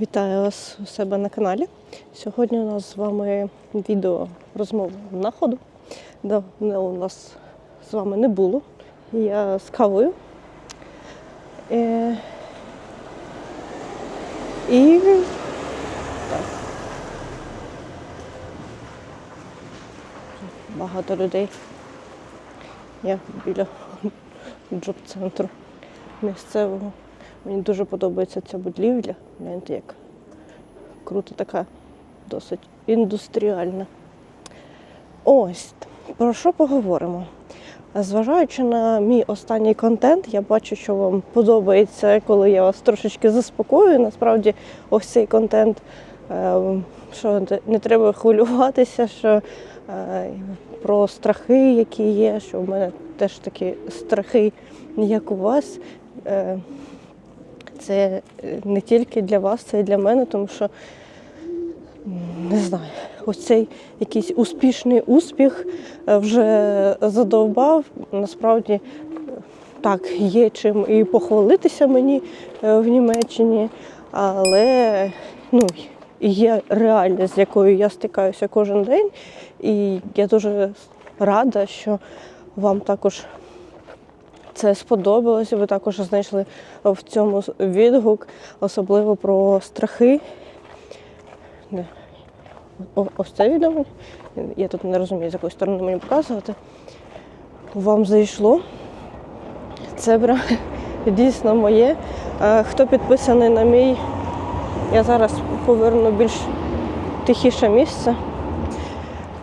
Вітаю вас у себе на каналі. Сьогодні у нас з вами відео розмова на ходу. Давно у нас з вами не було. Я з кавою. Е, І так. Багато людей. Я біля джоб-центру місцевого. Мені дуже подобається ця будівля. Гляньте, як круто така, досить індустріальна. Ось, про що поговоримо? Зважаючи на мій останній контент, я бачу, що вам подобається, коли я вас трошечки заспокоюю. Насправді, ось цей контент, е, що не треба хвилюватися, що е, про страхи, які є, що в мене теж такі страхи, як у вас. Е, Це не тільки для вас, це і для мене, тому що не знаю, ось цей якийсь успішний успіх е, вже задовбав. Насправді е, так, є чим і похвалитися мені е, в Німеччині, але ну, є реальність, з якою я стикаюся кожен день. І я дуже рада, що вам також це сподобалося. Ви також знайшли в цьому відгук, особливо про страхи. Ось це відео. Я тут не розумію, з якої сторони мені показувати. Вам зайшло. Це прям дійсно моє. Е, Хто підписаний на мій, я зараз поверну більш тихіше місце.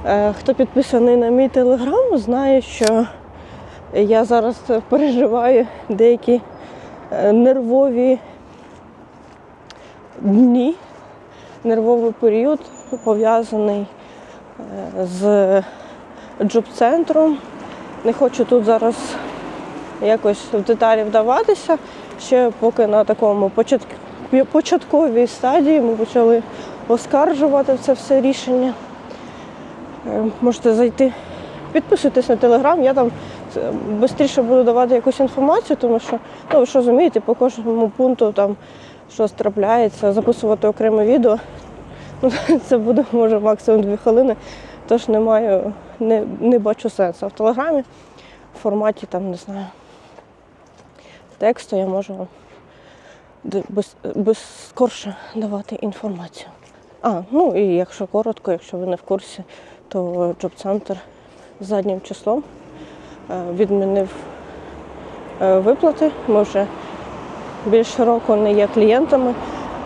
Е, Хто підписаний на мій телеграм, знає, що я зараз переживаю деякі е, нервові дні, нервовий період пов'язаний е, з джоб-центром. Не хочу тут зараз якось в деталі вдаватися. Ще поки на такому початковій стадії ми почали оскаржувати це все рішення. Е, Можете зайти, підписуйтесь на телеграм, я там швидше буду давати якусь інформацію, тому що, ну ви ж розумієте, по кожному пункту там щось трапляється, записувати окреме відео. Ну, це буде може максимум дві хвилини, тож не маю, не, не бачу сенсу. В телеграмі в форматі там, не знаю, тексту я можу без, без скорше давати інформацію. А, ну і якщо коротко, якщо ви не в курсі, то джоб-центр заднім числом відмінив е, виплати. Ми вже більше року не є клієнтами.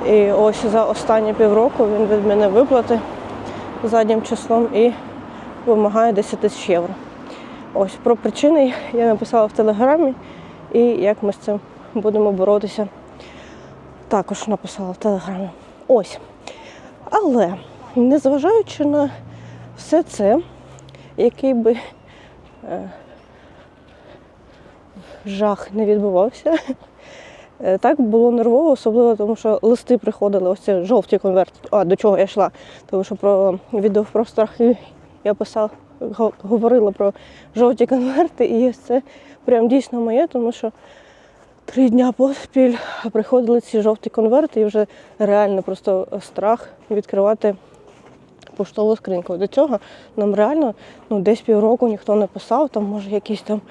І ось за останні півроку він відмінив виплати заднім числом і вимагає 10 тисяч євро. Ось про причини я написала в телеграмі, і як ми з цим будемо боротися, також написала в телеграмі. Ось. Але незважаючи на все це, який би е, жах не відбувався, е, так було нервово, особливо тому, що листи приходили, ось ці жовті конверти. А до чого я йшла? Тому що про відео про страхи я писала, говорила про жовті конверти, і це прям дійсно моє, тому що три дня поспіль приходили ці жовті конверти, і вже реально просто страх відкривати поштову скриньку. До цього нам реально ну, десь півроку ніхто не писав, там може якісь там.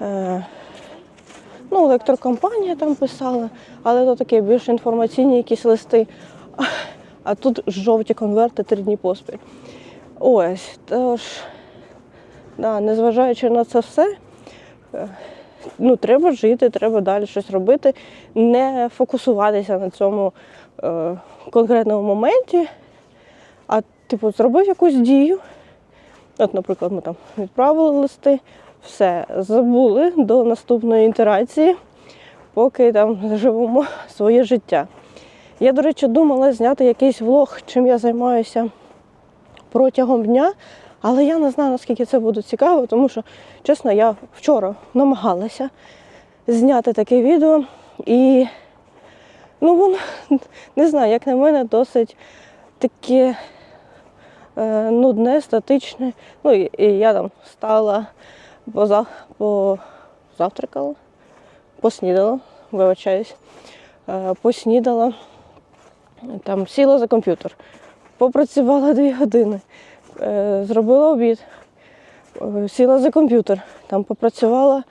Е- Ну, електрокомпанія там писала, але то таке більш інформаційні якісь листи. А, тут жовті конверти три дні поспіль. Ось, тож, да, незважаючи на це все, е, ну, треба жити, треба далі щось робити, не фокусуватися на цьому е, конкретному моменті, а типу зробив якусь дію. От, наприклад, ми там відправили листи, все, забули до наступної інтерації, поки там живемо своє життя. Я, до речі, думала зняти якийсь влог, чим я займаюся протягом дня, але я не знаю, наскільки це буде цікаво, тому що, чесно, я вчора намагалася зняти таке відео і ну, воно, не знаю, як на мене, досить таке е, нудне, статичне. Ну і, і я там встала, поза, позавтракала, поснідала, вибачаюсь, е, поснідала, Там сіла за комп'ютер, попрацювала дві години, е, зробила обід, е, сіла за комп'ютер, там попрацювала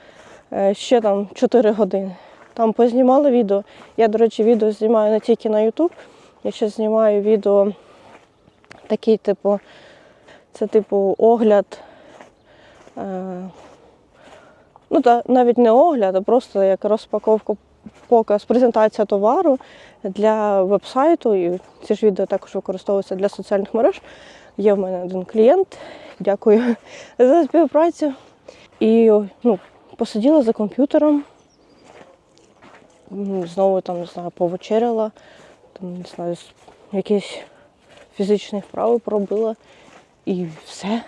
ще там 4 години. Там познімала відео. Я, до речі, відео знімаю не тільки на YouTube, я ще знімаю відео такий, типу, це типу огляд. Ну, та, навіть не огляд, а просто як розпаковка, показ, презентація товару для вебсайту. І ці ж відео також використовуються для соціальних мереж. Є в мене один клієнт. Дякую за співпрацю. І ну, посиділа за комп'ютером, знову там, не знаю, повечеряла, там, не знаю, якісь фізичні вправи пробила і все.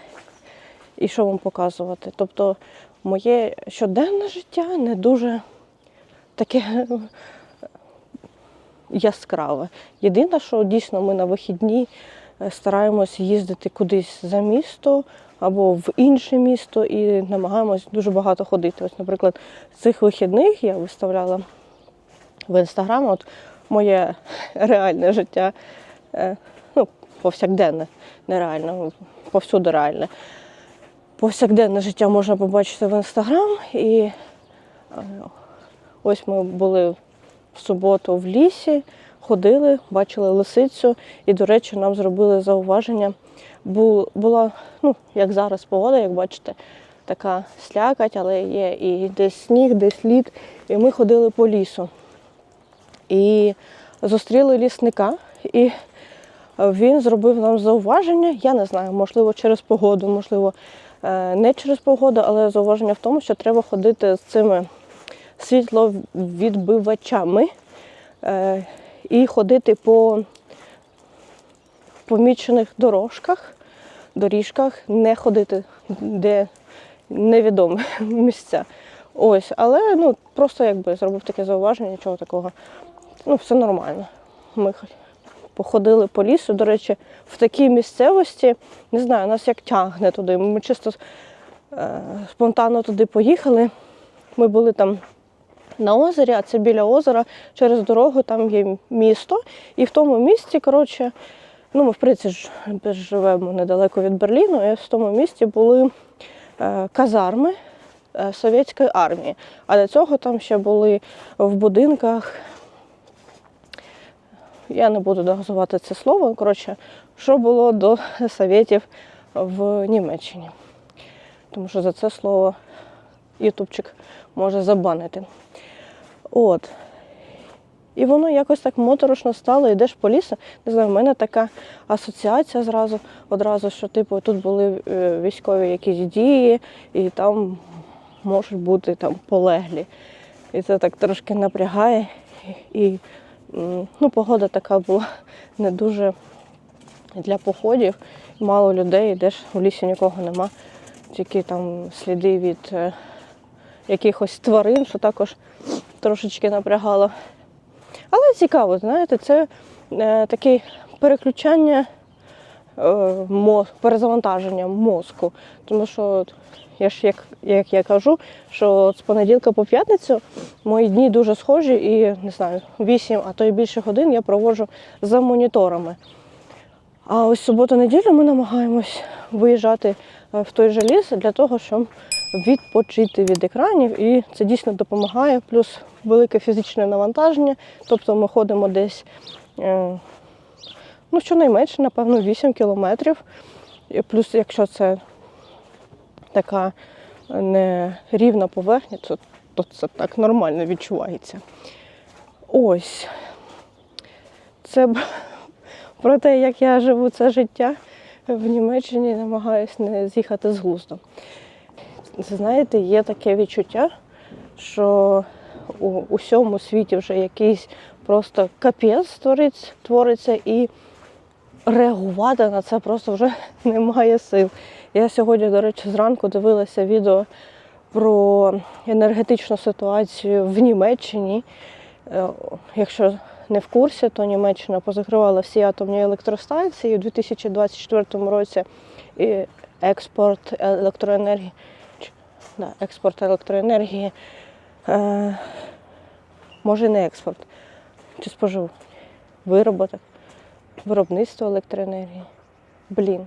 І що вам показувати? Тобто моє щоденне життя не дуже таке яскраве. Єдине, що дійсно ми на вихідні е, стараємось їздити кудись за місто або в інше місто і намагаємось дуже багато ходити. Ось, наприклад, цих вихідних я виставляла в інстаграм от моє реальне життя, е, ну, повсякденне, нереальне, повсюди реальне. Повсякденне життя можна побачити в інстаграм. І е, ось ми були в суботу в лісі, ходили, бачили лисицю, і, до речі, нам зробили зауваження. Бу- Була, ну, як зараз погода, як бачите, така слякать, але є і десь сніг, десь лід. І ми ходили по лісу. І зустріли лісника, і він зробив нам зауваження. Я не знаю, можливо, через погоду, можливо, е, не через погоду, але зауваження в тому, що треба ходити з цими світловідбивачами е, і ходити по помічених дорожках, доріжках, не ходити де невідомі місця. Ось, але ну просто якби зробив таке зауваження, нічого такого. Ну, все нормально. Ми походили по лісу. До речі, в такій місцевості, не знаю, нас як тягне туди. Ми чисто е, спонтанно туди поїхали. Ми були там на озері, а це біля озера, через дорогу там є місто. І в тому місті, коротше, ну ми в принципі живемо недалеко від Берліну, і в тому місті були е, казарми е, совєтської армії. А до цього там ще були в будинках. Я не буду називати це слово. Коротше, що було до совєтів в Німеччині. Тому що за це слово Ютубчик може забанити. От. І воно якось так моторошно стало, йдеш по лісу. Не знаю, в мене така асоціація зразу, одразу, що типу тут були е, військові якісь дії, і там можуть бути там полеглі. І це так трошки напрягає. І ну, погода така була не дуже для походів. Мало людей, йдеш, в лісі нікого нема, тільки там сліди від е, якихось тварин, що також трошечки напрягало. Але цікаво, знаєте, це е, таке переключання е, мо- перезавантаження мозку. Тому що я ж як, як я кажу, що з понеділка по п'ятницю мої дні дуже схожі і не знаю, 8, а то й більше годин я проводжу за моніторами. А ось суботу-неділю ми намагаємось виїжджати е, в той же ліс для того, щоб відпочити від екранів, і це дійсно допомагає. Плюс велике фізичне навантаження. Тобто ми ходимо десь е, ну, щонайменше, напевно, 8 кілометрів. Плюс, якщо це така не рівна поверхня, то, то це так нормально відчувається. Ось. Це про те, як я живу це життя в Німеччині, намагаюся не з'їхати з глузду. Знаєте, є таке відчуття, що у усьому світі вже якийсь просто капець твориться, твориться і реагувати на це просто вже немає сил. Я сьогодні, до речі, зранку дивилася відео про енергетичну ситуацію в Німеччині. Е, Якщо не в курсі, то Німеччина позакривала всі атомні електростанції у 2024 році і експорт електроенергії, експорт електроенергії, е, може не експорт, чи спожив вироботок. виробництво електроенергії. Блін.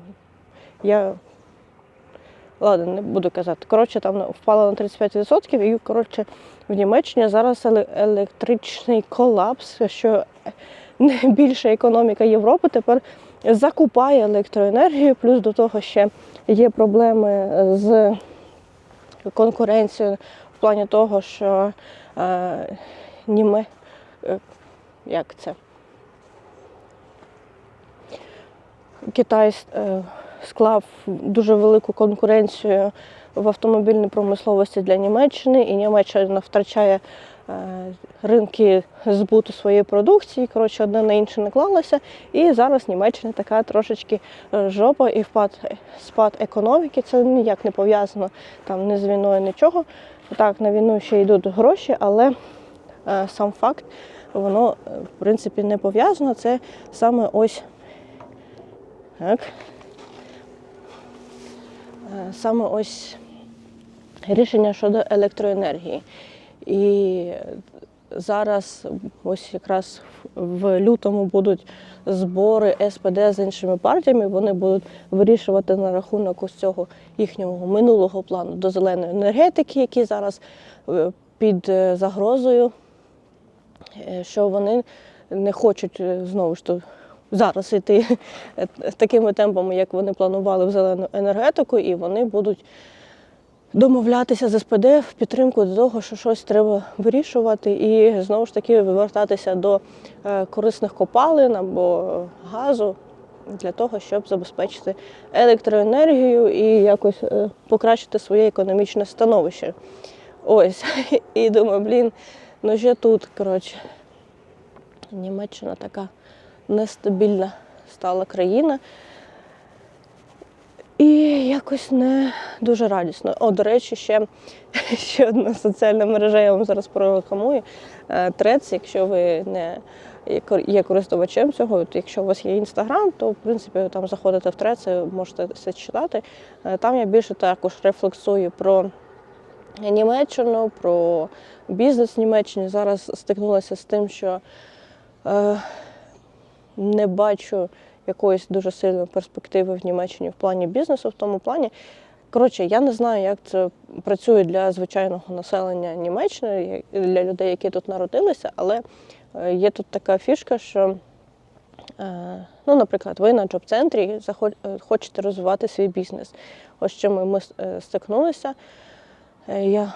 Я ладно, не буду казати. Коротше, там впало на 35%, і коротше, в Німеччині зараз електричний колапс, що найбільша економіка Європи тепер закупає електроенергію, плюс до того ще є проблеми з конкуренцією в плані того, що е, німе, е, як це? Китай е, склав дуже велику конкуренцію в автомобільній промисловості для Німеччини, і Німеччина втрачає е, ринки збуту своєї продукції. Коротше, одне на інше наклалося. І зараз Німеччина така трошечки е, жопа і впад, спад економіки. Це ніяк не пов'язано там ні з війною, нічого. Так, на війну ще йдуть гроші, але е, сам факт, воно в принципі не пов'язано. Це саме ось так. Саме ось рішення щодо електроенергії. І зараз, ось якраз в лютому будуть збори СПД з іншими партіями. Вони будуть вирішувати на рахунок ось цього їхнього минулого плану до зеленої енергетики, який зараз е, під е, загрозою, е, що вони не хочуть знову ж то зараз йти е, такими темпами, як вони планували в зелену енергетику, і вони будуть домовлятися з СПД в підтримку до того, що щось треба вирішувати, і знову ж таки повертатися до е, корисних копалин або газу для того, щоб забезпечити електроенергію і якось е, покращити своє економічне становище. Ось. І думаю, блін, ну ще тут, коротше, Німеччина така нестабільна стала країна. І якось не дуже радісно. О, до речі, ще, ще одна соціальна мережа, я вам зараз прорекламую. Трец, якщо ви не є користувачем цього, от якщо у вас є інстаграм, то в принципі там заходите в трец, можете все читати. Е, Там я більше також рефлексую про Німеччину, про бізнес в Німеччині. Зараз стикнулася з тим, що е, не бачу якоїсь дуже сильної перспективи в Німеччині в плані бізнесу, в тому плані. Коротше, я не знаю, як це працює для звичайного населення Німеччини, для людей, які тут народилися, але е, є тут така фішка, що, е, ну, наприклад, ви на джоб-центрі е, хочете розвивати свій бізнес. Ось чим ми стикнулися. Я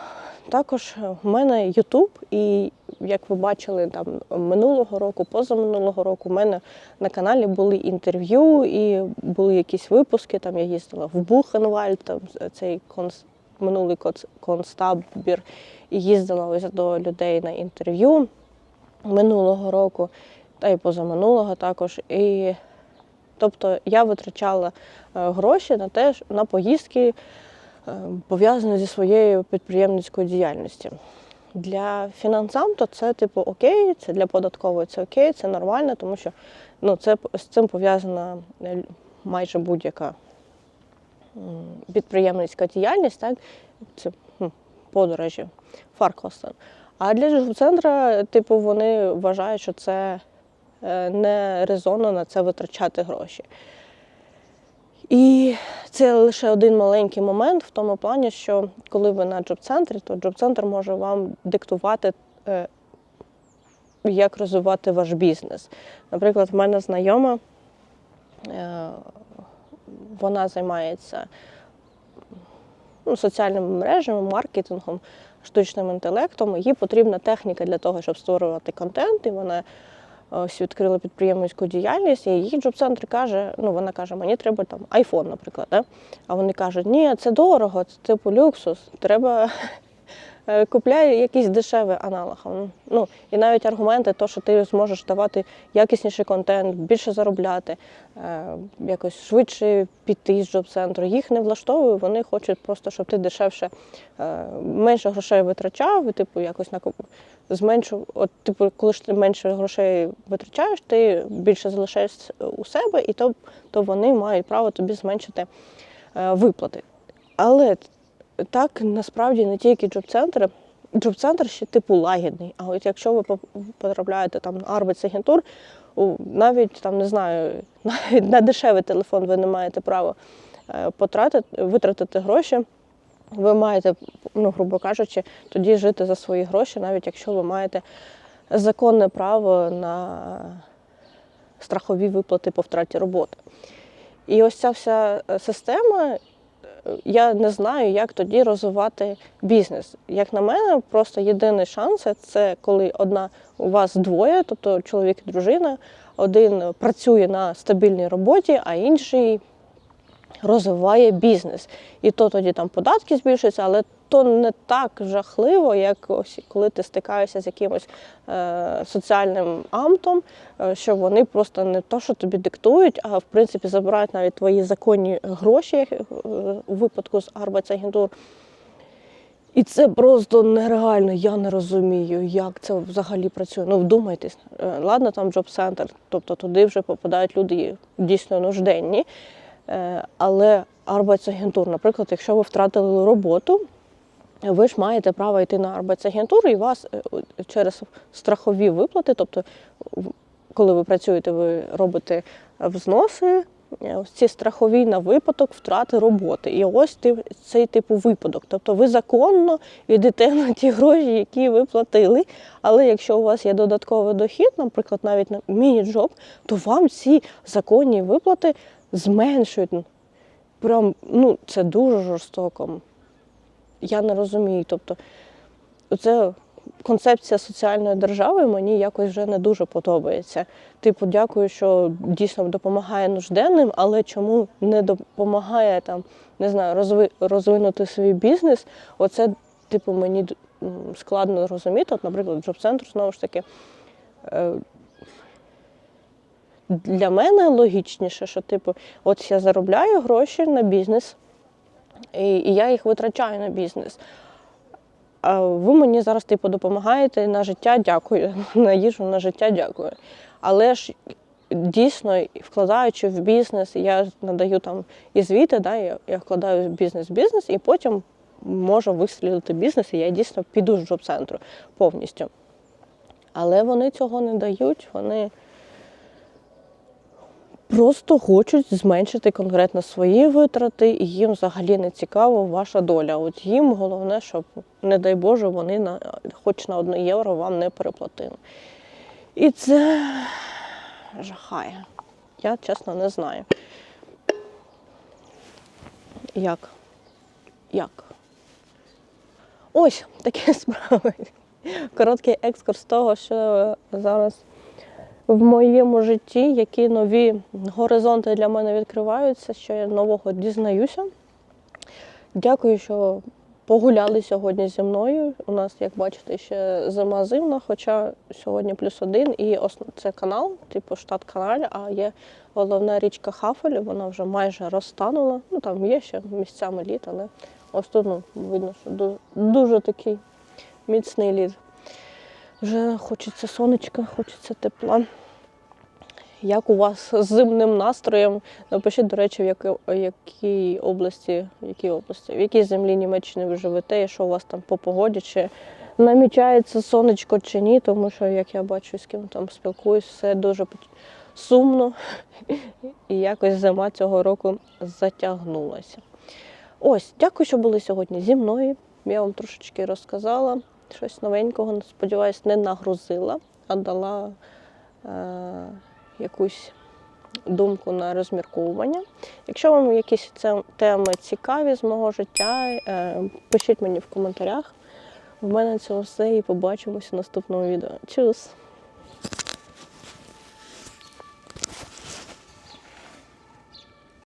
також в мене Ютуб, і як ви бачили там минулого року, позаминулого року, в мене на каналі були інтерв'ю і були якісь випуски. Там я їздила в Бухенвальд, там цей конс, минулий конц- концтабір, і їздила ось до людей на інтерв'ю минулого року, та й позаминулого також. І тобто я витрачала е, гроші на те, на поїздки е, пов'язані зі своєю підприємницькою діяльністю. Для фінансам то це типу окей, це для податкової це окей, це нормально, тому що ну, це з цим пов'язана е, майже будь-яка підприємницька діяльність, так? Це подорожі, фаркостен. А для центра, типу, вони вважають, що це е, не резонно на це витрачати гроші. І це лише один маленький момент в тому плані, що коли ви на джоб-центрі, то джоб-центр може вам диктувати, е, як розвивати ваш бізнес. Наприклад, в мене знайома, е, вона займається ну, соціальними мережами, маркетингом, штучним інтелектом. Їй потрібна техніка для того, щоб створювати контент, і вона ось відкрила підприємницьку діяльність, і її джоб-центр каже: ну вона каже, мені треба там айфон, наприклад. Да? А вони кажуть, ні, це дорого, це типу люксус, треба е, купляй якийсь дешевий аналог. Ну, і навіть аргументи, то, що ти зможеш давати якісніший контент, більше заробляти, е, якось швидше піти з джоб-центру. Їх не влаштовує, вони хочуть просто, щоб ти дешевше, е, менше грошей витрачав, типу якось накоп... зменшив. От, типу, коли ж ти менше грошей витрачаєш, ти більше залишаєш у себе, і то, то вони мають право тобі зменшити е, виплати. Але так насправді не тільки джоб-центри. Джоб-центр ще типу лагідний. А от якщо ви потрапляєте там на арбіцагентур, навіть там не знаю, навіть на дешевий телефон ви не маєте права е, потратити, витратити гроші. Ви маєте, ну, грубо кажучи, тоді жити за свої гроші, навіть якщо ви маєте законне право на страхові виплати по втраті роботи. І ось ця вся е, система, е, я не знаю, як тоді розвивати бізнес. Як на мене, просто єдиний шанс це коли одна у вас двоє, тобто чоловік і дружина, один працює на стабільній роботі, а інший розвиває бізнес. І то тоді там податки збільшуються, але то не так жахливо, як ось коли ти стикаєшся з якимось е, соціальним амтом, е, що вони просто не то, що тобі диктують, а в принципі забирають навіть твої законні гроші е, у випадку з Арбайцагентур. І це просто нереально. Я не розумію, як це взагалі працює. Ну, вдумайтесь, Е, ладно, там джоб-центр, тобто туди вже попадають люди дійсно нужденні. Е, Але Арбайцагентур, наприклад, якщо ви втратили роботу, ви ж маєте право йти на Арбайцагентуру і вас е, через страхові виплати, тобто, коли ви працюєте, ви робите взноси, е, ось ці страхові на випадок втрати роботи. І ось ти- цей типу випадок. Тобто ви законно йдете на ті гроші, які ви платили. Але якщо у вас є додатковий дохід, наприклад, навіть на міні-джоб, то вам ці законні виплати зменшують. Прям, ну, це дуже жорстоко. Я не розумію. Тобто, це концепція соціальної держави мені якось вже не дуже подобається. Типу, дякую, що дійсно допомагає нужденним, але чому не допомагає там, не знаю, розви, розвинути свій бізнес? Оце, типу, мені складно розуміти. От, наприклад, джоб-центр знову ж таки. Для мене логічніше, що типу, от я заробляю гроші на бізнес, і, і я їх витрачаю на бізнес. А ви мені зараз типу допомагаєте на життя, дякую. На їжу на життя дякую. Але ж дійсно, вкладаючи в бізнес, я надаю там і звіти, да, я, я вкладаю бізнес в бізнес, і потім можу вистрілити бізнес, і я дійсно піду з джоб-центру повністю. Але вони цього не дають, вони просто хочуть зменшити конкретно свої витрати, і їм взагалі не цікаво ваша доля. От їм головне, щоб, не дай Боже, вони на, хоч на 1 євро вам не переплатили. І це жахає. Я чесно не знаю. Як? Як? Ось такі справи. Короткий екскурс того, що зараз в моєму житті, які нові горизонти для мене відкриваються, що я нового дізнаюся. Дякую, що погуляли сьогодні зі мною. У нас, як бачите, ще зима зимна, хоча сьогодні плюс один, і це канал, типу штат каналь, а є головна річка Хафель, вона вже майже розтанула. Ну там є ще місцями лід, але ось тут ну, видно, що дуже, дуже такий міцний лід. Вже хочеться сонечка, хочеться тепла. Як у вас з зимним настроєм? Напишіть, до речі, в якій, області, в якій області, в якій землі Німеччини ви живете, і що у вас там по погоді, чи намічається сонечко чи ні, тому що, як я бачу, з ким там спілкуюсь, все дуже сумно. І якось зима цього року затягнулася. Ось, дякую, що були сьогодні зі мною. Я вам трошечки розказала щось новенького. Сподіваюсь, не нагрузила, а дала е, якусь думку на розмірковування. Якщо вам якісь теми цікаві з мого життя, е, пишіть мені в коментарях. В мене це все і побачимося в наступному відео. Чус!